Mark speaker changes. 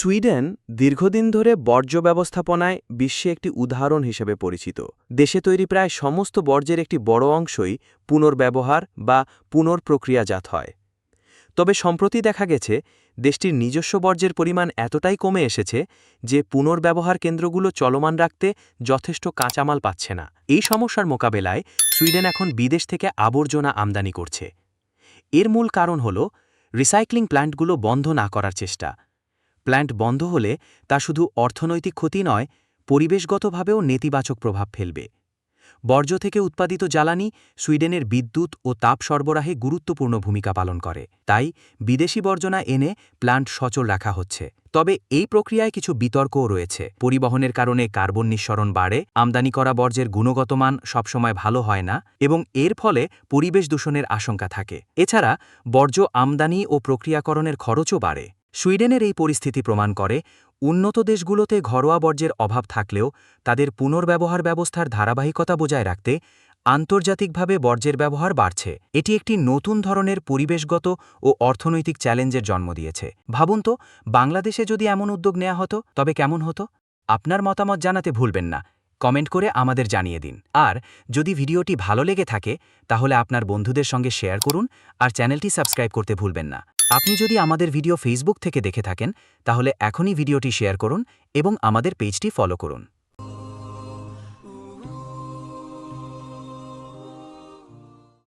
Speaker 1: Sweden দীর্ঘদিন ধরে বর্জ্য ব্যবস্থাপনায় বিশ্বে একটি উদাহরণ হিসেবে পরিচিত। দেশে তৈরি প্রায় সমস্ত বর্জ্যের একটি বড় অংশই পুনর্ব্যবহার বা পুনর্প্রক্রিয়াজাত হয়। তবে সম্প্রতি দেখা গেছে, দেশটির নিজস্ব বর্জ্যের পরিমাণ এতটাই কমে এসেছে যে পুনর্ব্যবহার কেন্দ্রগুলো চলমান রাখতে যথেষ্ট কাঁচামাল পাচ্ছে না। এই সমস্যার মোকাবেলায় সুইডেন এখন বিদেশ থেকে আবর্জনা আমদানি করছে। এর মূল কারণ হল, রিসাইক্লিং প্ল্যান্টগুলো বন্ধ না করার চেষ্টা। প্ল্যান্ট বন্ধ হলে তা শুধু অর্থনৈতিক ক্ষতি নয়, পরিবেশগতভাবেও নেতিবাচক প্রভাব ফেলবে। বর্জ্য থেকে উৎপাদিত জ্বালানি সুইডেনের বিদ্যুৎ ও তাপ সরবরাহে গুরুত্বপূর্ণ ভূমিকা পালন করে। তাই বিদেশি বর্জনা এনে প্ল্যান্ট সচল রাখা হচ্ছে। তবে এই প্রক্রিয়ায় কিছু বিতর্কও রয়েছে। পরিবহনের কারণে কার্বন নিঃসরণ বাড়ে, আমদানি করা বর্জ্যের গুণগত মান সবসময় ভালো হয় না এবং এর ফলে পরিবেশ দূষণের আশঙ্কা থাকে। এছাড়া বর্জ্য আমদানি ও প্রক্রিয়াকরণের খরচও বাড়ে। সুইডেনের এই পরিস্থিতি প্রমাণ করে, উন্নত দেশগুলোতে ঘরোয়া বর্জ্যের অভাব থাকলেও তাদের পুনর্ব্যবহার ব্যবস্থার ধারাবাহিকতা বজায় রাখতে আন্তর্জাতিকভাবে বর্জ্যের ব্যবহার বাড়ছে। এটি একটি নতুন ধরনের পরিবেশগত ও অর্থনৈতিক চ্যালেঞ্জের জন্ম দিয়েছে। ভাবুন তো, বাংলাদেশে যদি এমন উদ্যোগ নেওয়া হতো, তবে কেমন হতো? আপনার মতামত জানাতে ভুলবেন না। কমেন্ট করে আমাদের জানিয়ে দিন। আর, যদি ভিডিওটি ভালো লেগে থাকে, তাহলে আপনার বন্ধুদের সঙ্গে শেয়ার করুন আর চ্যানেলটি সাবস্ক্রাইব করতে ভুলবেন না। আপনি যদি আমাদের ভিডিও ফেসবুক থেকে দেখে থাকেন, তাহলে এখনই ভিডিওটি শেয়ার করুন এবং আমাদের পেজটি ফলো করুন।